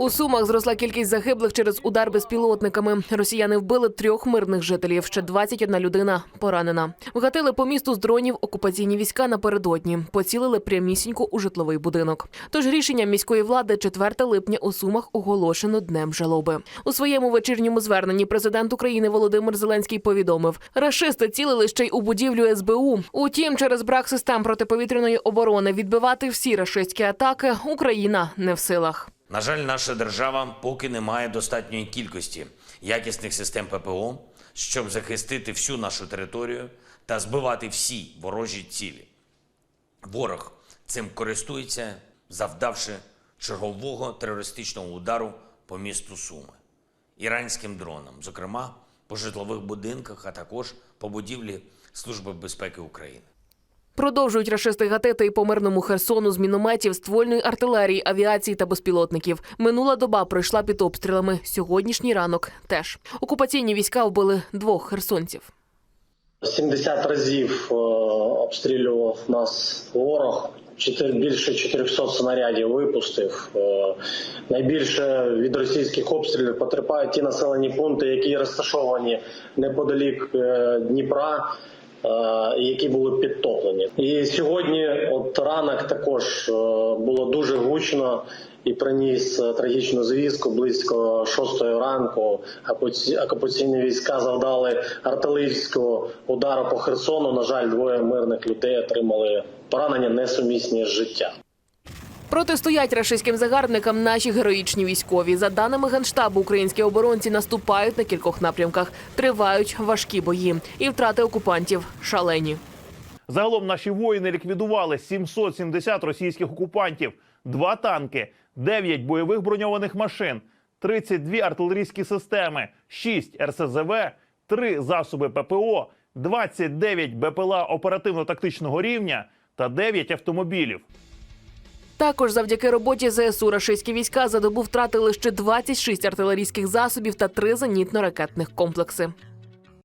У Сумах зросла кількість загиблих через удар безпілотниками. Росіяни вбили трьох мирних жителів. Ще 21 людина поранена. Вгатили по місту з дронів окупаційні війська напередодні. Поцілили прямісінько у житловий будинок. Тож рішенням міської влади 4 липня у Сумах оголошено днем жалоби. У своєму вечірньому зверненні президент України Володимир Зеленський повідомив: рашисти цілили ще й у будівлю СБУ. Утім, через брак систем протиповітряної оборони відбивати всі рашистські атаки Україна не в силах. На жаль, наша держава поки не має достатньої кількості якісних систем ППО, щоб захистити всю нашу територію та збивати всі ворожі цілі. Ворог цим користується, завдавши чергового терористичного удару по місту Суми іранським дроном, зокрема по житлових будинках, а також по будівлі Служби безпеки України. Продовжують рашисти гатити і по мирному Херсону з мінометів, ствольної артилерії, авіації та безпілотників. Минула доба пройшла під обстрілами. Сьогоднішній ранок теж окупаційні війська вбили двох херсонців. 70 разів е, обстрілював нас ворог. Більше 400 снарядів випустив. Е, Найбільше від російських обстрілів потерпають ті населені пункти, які розташовані неподалік е, Дніпра, які були підтоплені. І сьогодні, от ранок, також е, було дуже гучно і приніс е, трагічну звістку близько шостої ранку. Окупаці- Окупаційні війська завдали артилерійського удару по Херсону. На жаль, двоє мирних людей отримали поранення несумісні з життя. Протистоять рашистським загарбникам наші героїчні військові. За даними генштабу, українські оборонці наступають на кількох напрямках. Тривають важкі бої, і втрати окупантів шалені. Загалом наші воїни ліквідували 770 російських окупантів, два танки, 9 бойових броньованих машин, 32 артилерійські системи, 6 РСЗВ, 3 засоби ППО, 29 БПЛА оперативно-тактичного рівня та 9 автомобілів. Також завдяки роботі ЗСУ рашистські війська за добу втратили ще 26 артилерійських засобів та три зенітно-ракетних комплекси.